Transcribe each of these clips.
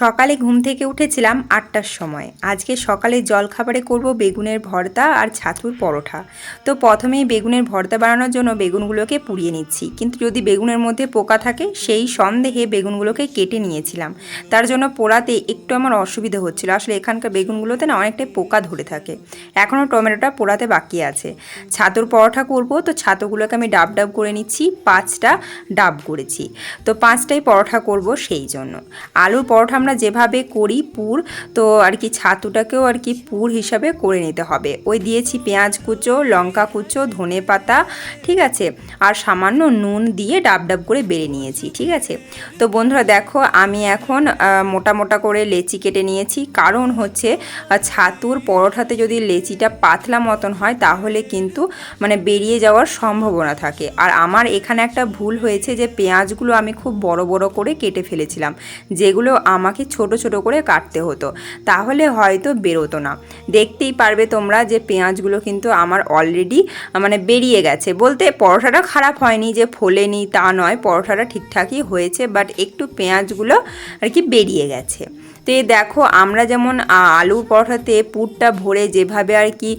সকালে ঘুম থেকে উঠেছিলাম আটটার সময়। আজকে সকালে জলখাবারে করব বেগুনের ভর্তা আর ছাতুর পরোঠা। তো প্রথমেই বেগুনের ভর্তা বানানোর জন্য বেগুনগুলোকে পুড়িয়ে নিচ্ছি। কিন্তু যদি বেগুনের মধ্যে পোকা থাকে, সেই সন্দেহে বেগুনগুলোকে কেটে নিয়েছিলাম। তার জন্য পোড়াতে একটু আমার অসুবিধা হচ্ছিল। আসলে এখানকার বেগুনগুলোতে না অনেকটাই পোকা ধরে থাকে। এখনও টমেটোটা পোড়াতে বাকি আছে। ছাতুর পরোটা করব, তো ছাতুগুলোকে আমি ডাব ডাব করে নিচ্ছি। পাঁচটা ডাব করেছি। তো পাঁচটাই পরোঠা করব সেই জন্য। আলুর পরোঠা আমরা যেভাবে করি পুর, তো আর কি ছাতুটাকেও আর কি পুর হিসাবে করে নিতে হবে। ওই দিয়েছি পেঁয়াজ কুচো, লঙ্কা কুচো, ধনে পাতা, ঠিক আছে? আর সামান্য নুন দিয়ে ডাব ডাব করে বেড়ে নিয়েছি, ঠিক আছে? তো বন্ধুরা দেখো, আমি এখন মোটা মোটা করে লেচি কেটে নিয়েছি। কারণ হচ্ছে ছাতুর পরোঠাতে যদি লেচিটা পাতলা মতন হয়, তাহলে কিন্তু মানে বেরিয়ে যাওয়ার সম্ভাবনা থাকে। আর আমার এখানে একটা ভুল হয়েছে যে, পেঁয়াজগুলো আমি খুব বড় বড় করে কেটে ফেলেছিলাম। যেগুলো আমাকে ছোট ছোট করে কাটতে হতো। তাহলে হয়তো বেরোতো না। দেখতেই পারবে তোমরা যে পেঁয়াজগুলো কিন্তু আমার অলরেডি মানে বেরিয়ে গেছে। বলতে পরোটাটা খারাপ হয়নি যে ফোলেনি তা নয়, পরোটাটা ঠিকঠাকই হয়েছে বাট একটু পেঁয়াজগুলো আর কি বেরিয়ে গেছে। তো দেখো আমরা যেমন আ, আলুর পরোটাতে পুরটা ভরে যেভাবে আর কি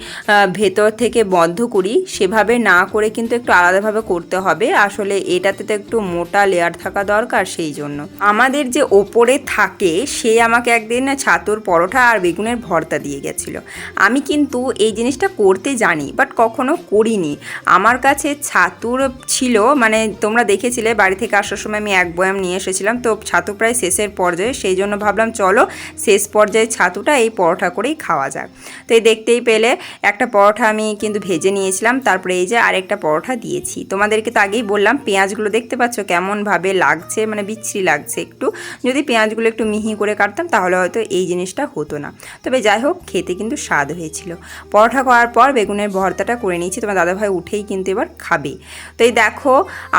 ভেতর থেকে বন্ধ করি সেভাবে না করে কিন্তু একটু আলাদাভাবে করতে হবে। আসলে এটাতে তো একটু মোটা লেয়ার থাকা দরকার সেই জন্য। আমাদের যে ওপরে থাকে সে আমাকে একদিন ছাতুর পরোটা আর বেগুনের ভর্তা দিয়ে গেছিল। আমি কিন্তু এই জিনিসটা করতে জানি বাট কখনো করিনি। আমার কাছে ছাতুর ছিল মানে তোমরা দেখেছিলে বাড়ি থেকে আসার সময় আমি এক বয়াম নিয়ে এসেছিলাম তো ছাতু প্রায় শেষের পর্যায়ে সেই জন্য ভাবলাম চলো শেষ পর্যায়ে ছাতুটা এই পরোটা করেই খাওয়া যাক। তো এই দেখতেই পেলে একটা পরোটা আমি কিন্তু ভেজে নিয়েছিলাম, তারপরে এই যে আরেকটা পরোটা দিয়েছি। তোমাদেরকে তো আগেই বললাম, পেঁয়াজগুলো দেখতে পাচ্ছ কেমনভাবে লাগছে মানে বিচ্ছিরি লাগছে একটু। যদি পেঁয়াজগুলো একটু মিহি করে কাটতাম, তাহলে হয়তো এই জিনিসটা হতো না। তবে যাই হোক, খেতে কিন্তু স্বাদ হয়েছিল। পরোটা করার পর বেগুনের ভর্তাটা করে নিয়েছি, তোমার দাদাভাই উঠেই কিন্তু এবার খাবে। তো এই দেখো,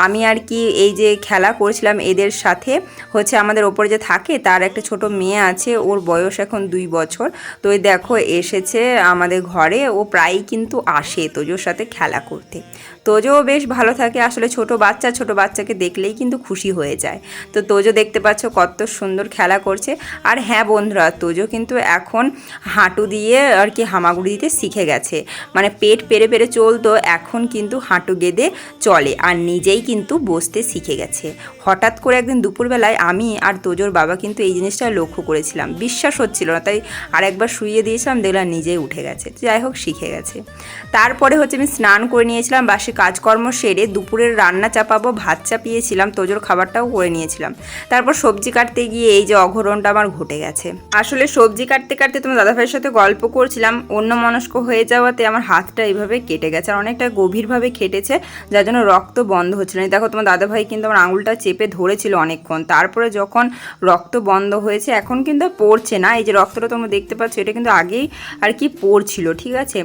আমি আর কি এই যে খেলা করছিলাম, এদের সাথে হচ্ছে আমাদের ওপরে যে থাকে, তার একটা ছোট মেয়ে আছে, ওর বয়স এখন দুই বছর। তো দেখো, এসেছে আমাদের ঘরে, ও প্রায়ই কিন্তু আসে তোজোর সাথে খেলা করতে। তোজোও বেশ ভালো থাকে। আসলে ছোট বাচ্চা, ছোট বাচ্চাকে দেখলেই কিন্তু খুশি হয়ে যায়। তো তোজো দেখতে পাচ্ছ কত সুন্দর খেলা করছে। আর হ্যাঁ বন্ধুরা, তোজো কিন্তু এখন হাঁটু দিয়ে আর কি হামাগুড়ি দিতে শিখে গেছে। মানে পেট পেরে পেরে চলতো, এখন কিন্তু হাঁটু গেদে চলে আর নিজেই কিন্তু বসতে শিখে গেছে। হঠাৎ করে একদিন দুপুরবেলায় আমি আর তোজোর বাবা কিন্তু এই জিনিসটা লক্ষ্য করেছিলাম। বিশ্বাস হচ্ছিল না, তাই আরেকবার শুইয়ে দিয়েছিলাম, দেখলাম নিজেই উঠে গেছে। যাই হোক, শিখে গেছে। তারপরে হচ্ছে আমি স্নান করে নিয়েছিলাম, বাসি কাজকর্ম সেরে দুপুরের রান্না চাপাবো, ভাত চাপিয়েছিলাম, তোজোর খাবারটাও করে নিয়েছিলাম। তারপর সবজি কাটতে গিয়ে এই যে অঘটনটা আমার ঘটে গেছে। আসলে সবজি কাটতে কাটতে তোমার দাদাভাইয়ের সাথে গল্প করছিলাম অন্য মনস্ক হয়ে যাওয়াতে আমার হাতটা এইভাবে কেটে গেছে আর অনেকটা গভীরভাবে কেটেছে যার জন্য রক্ত বন্ধ হচ্ছিল না। দেখো তোমার দাদাভাই কিন্তু আমার আঙুলটা চেপে ধরেছিল অনেকক্ষণ। তারপরে যখন রক্ত বন্ধ হয়েছে, এখন কিন্তু পড়ছে না। এই যে রক্তটা তোমরা দেখতে পাচ্ছ, এটা কিন্তু আগেই আর কি পড়ছিল, ঠিক আছে?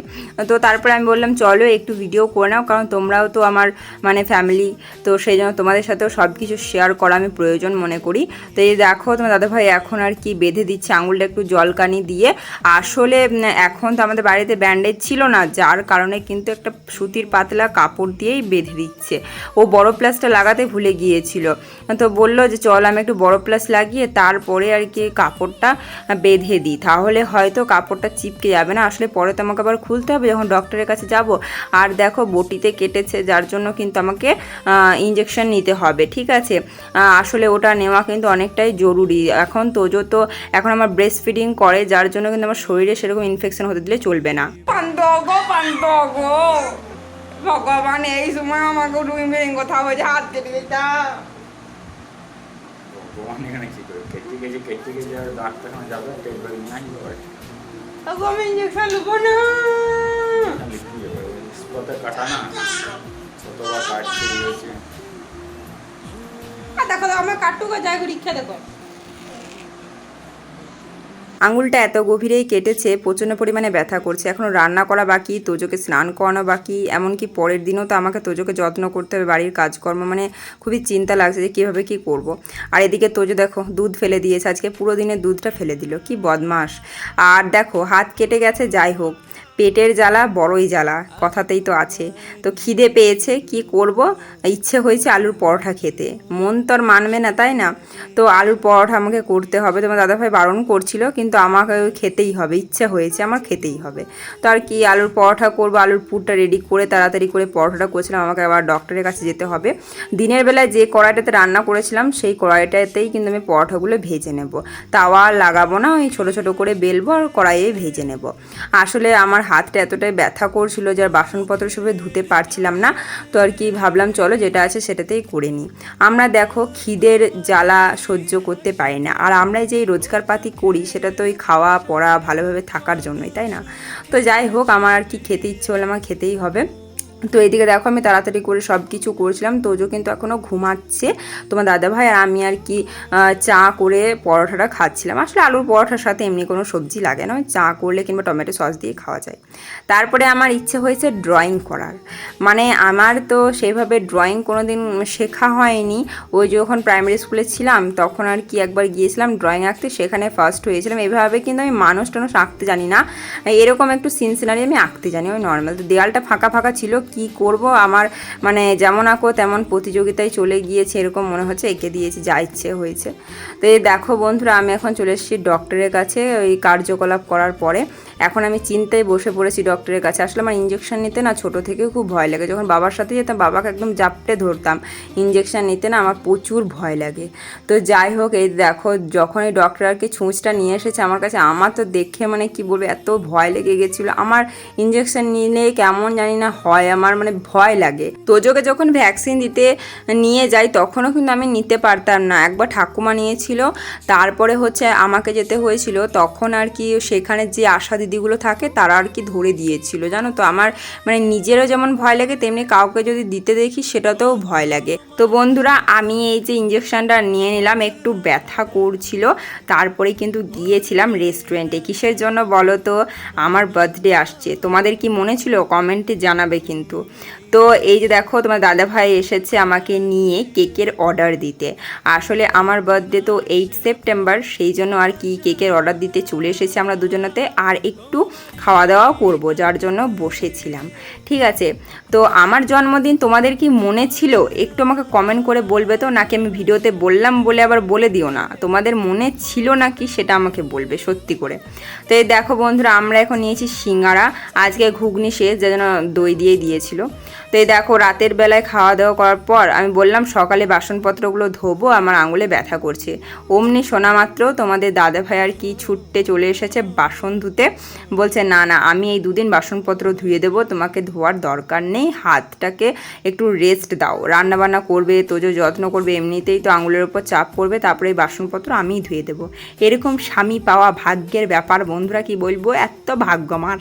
তো তারপরে আমি বললাম, চলো একটু ভিডিও করে নাও। কারণ তোমরাও তো আমার মানে ফ্যামিলি তো সেই জন্য তোমাদের সাথেও সব কিছু শেয়ার করা আমি প্রয়োজন মনে করি। তো এই দেখো, তোমার দাদাভাই এখন আর কি বেঁধে দিচ্ছে আঙুলটা একটু জলকানি দিয়ে। আসলে এখন তো আমাদের বাড়িতে ব্যান্ডেজ ছিল না, যার কারণে কিন্তু একটা সুতির পাতলা কাপড় দিয়েই বেঁধে দিচ্ছে। ও বড় প্লাসটা লাগাতে ভুলে গিয়েছিল। তো বলল যে, চল আমি একটু বড় প্লাস লাগিয়ে তারপরে আর কি কাপড়টা বেঁধে দিই। তাহলে হয়তো কাপড়টা চিপকে যাবে না। আসলে পরে তো আমাকে আবার খুলতে হবে, যখন ডক্টরের কাছে যাব। আর দেখো, বটিতে কেটেছে যার জন্য কিন্তু আমাকে ইঞ্জেকশন নিতে হবে ঠিক আছে? আসলে ওটা নেওয়া কিন্তু অনেকটাই জরুরি। এখন তোজো তো এখন আমার ব্রেস্ট ফিডিং করে যার জন্য কিন্তু আমার শরীরে সেরকম ইনফেকশন হতে দিলে চলবে না। ভগবান এই সময় আমাকে রুই ভেঙে কোথাও যে হাত কেটে গেছে ভগবান এখানে কি করে? কেটে গেছে কেটে গেছে আর ডাক্তারখানা যাবে ট্রিটমেন্ট নিয়ে আসবে। আমি ইঞ্জেকশন নেব না। স্পটে কাটা না? কতবার কাটছে রয়েছে। আর দেখো আমার কাটুকে যাই দেখো। আঙুলটা এত গভীরেই কেটেছে প্রচণ্ড পরিমাণে ব্যথা করছে। এখনও রান্না করা বাকি তোজোকে স্নান করানো বাকি এমনকি পরের দিনও তো আমাকে তোজোকে যত্ন করতে হবে বাড়ির কাজকর্ম। মানে খুবই চিন্তা লাগছে যে কীভাবে কী করব। আর এদিকে তোজো দেখো দুধ ফেলে দিয়েছে। আজকে পুরো দিনে দুধটা ফেলে দিল। কি বদমাস আর দেখো হাত কেটে গেছে যাই হোক। পেটের জ্বালা, বড়ই জ্বালা, কথাতেই তো আছে। তো খিদে পেয়েছে, কি করব? ইচ্ছে হয়েছে আলুর পরোটা খেতে। মন তো আর মানবে না, তাই না? তো আলুর পরোটা আমাকে করতে হবে। তোমার দাদাভাই বারণ করছিল, কিন্তু আমাকে খেতেই হবে। ইচ্ছে হয়েছে আমার খেতেই হবে। তো আর কি আলুর পরোটা করব? আলুর পুরটা রেডি করে, তাড়াতাড়ি করে পরোটাটা করছিলাম। আমাকে আবার ডক্টরের কাছে যেতে হবে। দিনের বেলায় যে কড়াইটাতে রান্না করেছিলাম, সেই কড়াইটাতেই কিন্তু আমি পরোটাগুলো ভেজে নেব। তাওয়া লাগাবো না, ওই ছোটো ছোটো করে বেলবো আর কড়াইয়ে ভেজে নেব। আসলে আমার হাতটা এতটাই ব্যথা করছিল যার বাসনপত্র সবে ধুতে পারছিলাম না। তো আর কি ভাবলাম, চলো যেটা আছে সেটাতেই করে নিই। আমরা দেখো খিদের জ্বালা সহ্য করতে পারি না। আর আমরা যেই রোজগার পাতি করি, সেটা তো ওই খাওয়া, পড়া ভালোভাবে থাকার জন্যই, তাই না? তো যাই হোক, আমার আর কি খেতে ইচ্ছে হলে, আমার খেতেই হবে। তো এইদিকে দেখো আমি তাড়াতাড়ি করে সব কিছু করছিলাম। তোজো কিন্তু এখনও ঘুমাচ্ছে। তোমার দাদাভাই আর আমি আর কি চা করে পরোটাটা খাচ্ছিলাম। আসলে আলুর পরোঠার সাথে এমনি কোনো সবজি লাগে না। চা করলে কিংবা টমেটো সস দিয়ে খাওয়া যায়। তারপরে আমার ইচ্ছে হয়েছে ড্রয়িং করার। মানে আমার তো সেইভাবে ড্রয়িং কোনো দিন শেখা হয়নি। ওই যখন প্রাইমারি স্কুলে ছিলাম, তখন আর কি একবার গিয়েছিলাম ড্রয়িং আঁকতে। সেখানে ফার্স্ট হয়েছিলাম। এভাবে কিন্তু আমি মানুষ টানুষ আঁকতে জানি না। এরকম একটু সিনসিনারি আমি আঁকতে জানি। ওই নর্মাল তো দেয়ালটা ফাঁকা ফাঁকা ছিল কি করব? আমার মানে যেমন আঁকো, তেমন প্রতিযোগিতায় চলে গিয়েছে, এরকম মনে হচ্ছে। এঁকে দিয়েছি, যা ইচ্ছে হয়েছে। তো এই দেখো বন্ধুরা, আমি এখন চলে এসেছি ডক্টরের কাছে, ওই কার্যকলাপ করার পরে। এখন আমি চিন্তায় বসে পড়েছি ডক্টরের কাছে। আসলে আমার ইঞ্জেকশন নিতে না ছোট থেকে খুব ভয় লাগে। যখন বাবার সাথে যেতাম, বাবাকে একদম জাপটে ধরতাম। ইঞ্জেকশন নিতে না আমার প্রচুর ভয় লাগে। তো যাই হোক, এই দেখো, যখন এই ডক্টর আর কি ছুঁচটা নিয়ে এসেছে আমার কাছে, আমার তো দেখে মানে কি বলব, এত ভয় লেগে গেছিল। আমার ইঞ্জেকশন নিলে কেমন জানি না হয় আমার মানে ভয় লাগে। তোজোকে যখন ভ্যাকসিন দিতে নিয়ে যাই, তখনও কিন্তু আমি নিতে পারতাম না। একবার ঠাকুমা নিয়েছিল, তারপরে হচ্ছে আমাকে যেতে হয়েছিল, তখন আর কি সেখানে যে আশা দিদিগুলো থাকে, তারা আর কি ধরে দিয়েছিল। জানো তো, আমার মানে নিজেরও যেমন ভয় লাগে, তেমনি কাউকে যদি দিতে দেখি, সেটাতেও ভয় লাগে। তো বন্ধুরা, আমি এই যে ইঞ্জেকশনটা নিয়ে নিলাম, একটু ব্যথা করছিল, তারপরে কিন্তু গিয়েছিলাম রেস্টুরেন্টে কিসের জন্য বলো তো? আমার বার্থডে আসছে। তোমাদের কি মনে ছিল? কমেন্টে জানাবে কিন্তু। 도. তো এই যে দেখো, তোমার দাদা ভাই এসেছে আমাকে নিয়ে কেকের অর্ডার দিতে। আসলে আমার বার্থডে তো এইট সেপ্টেম্বর সেই জন্য আর কি কেকের অর্ডার দিতে চলে এসেছি আমরা দুজনাতে আর একটু খাওয়া দাওয়া করব, যার জন্য বসেছিলাম। ঠিক আছে, তো আমার জন্মদিন তোমাদের কি মনে ছিল? একটু আমাকে কমেন্ট করে বলবে তো, নাকি আমি ভিডিওতে বললাম বলে আবার বলে দিও না? তোমাদের মনে ছিল নাকি সেটা আমাকে বলবে, সত্যি করে। তো এই দেখো বন্ধুরা, আমরা এখন নিয়েছি সিঙ্গারা, আজকে ঘুগনি শেষ যে জন্য দই দিয়ে দিয়েছিল। তো এই দেখো, রাতের বেলায় খাওয়া দাওয়া করার পর আমি বললাম, সকালে বাসনপত্রগুলো ধোবো, আমার আঙুলে ব্যথা করছে। অমনি শোনা মাত্র তোমাদের দাদা ভাই আর কি ছুটতে চলে এসেছে বাসন ধুতে। বলছে, না না, আমি এই দুদিন বাসনপত্র ধুয়ে দেবো, তোমাকে ধোয়ার দরকার নেই, হাতটাকে একটু রেস্ট দাও। রান্নাবান্না করবে, তোজো যত্ন করবে, এমনিতেই তো আঙুলের ওপর চাপ করবে তারপরে এই বাসনপত্র আমিই ধুয়ে দেবো। এরকম স্বামী পাওয়া ভাগ্যের ব্যাপার, বন্ধুরা কি বলব? এত ভাগ্য আমার।